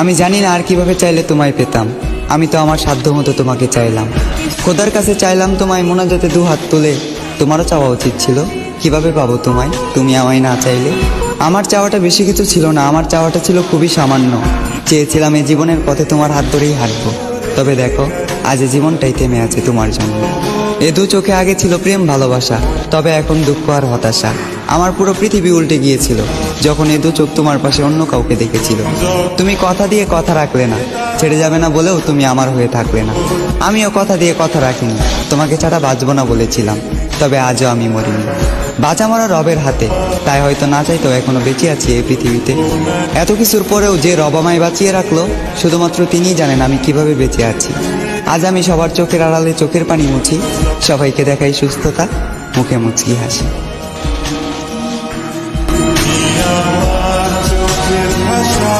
আমি জানি না আর কীভাবে চাইলে তোমায় পেতাম। আমি তো আমার সাধ্য মতো তোমাকে চাইলাম। খোদার কাছে চাইলাম তোমায় মোনাজাতে দু হাত তুলে। তোমারও চাওয়া উচিত ছিল। কীভাবে পাবো তোমায়? তুমি আমায় না চাইলে? আমার চাওয়াটা বেশি কিছু ছিল না। আমার চাওয়াটা ছিল খুবই সামান্য। চেয়েছিলাম এই জীবনের পথে তোমার হাত ধরেই হাঁটবো। তবে দেখো, আজ জীবনটাই থেমে আছে তোমার জন্য। এ দু চোখে আগে ছিল প্রেম, ভালোবাসা, তবে এখন দুঃখ আর হতাশা। আমার পুরো পৃথিবী উল্টে গিয়েছিল, যখন এ দু চোখ তোমার পাশে অন্য কাউকে দেখেছিল। তুমি কথা দিয়ে কথা রাখলে না, ছেড়ে যাবে না বলেও তুমি আমার হয়ে থাকলে না। আমিও কথা দিয়ে কথা রাখিনি, তোমাকে ছাড়া বাঁচবো না বলেছিলাম, তবে আজও আমি মরিনি। বাঁচা মরা রবের হাতে, তাই হয়তো না চাইতেও এখনও বেঁচে আছি এই পৃথিবীতে। এত কিছুর পরেও যে রব আমায় বাঁচিয়ে রাখল, শুধুমাত্র তিনিই জানেন আমি কীভাবে বেঁচে আছি। আজ আমি সবার চোখের আড়ালে চোখের পানি মুছি। সবাইকে দেখাই সুস্থতা মুখে মুচকি হাসি।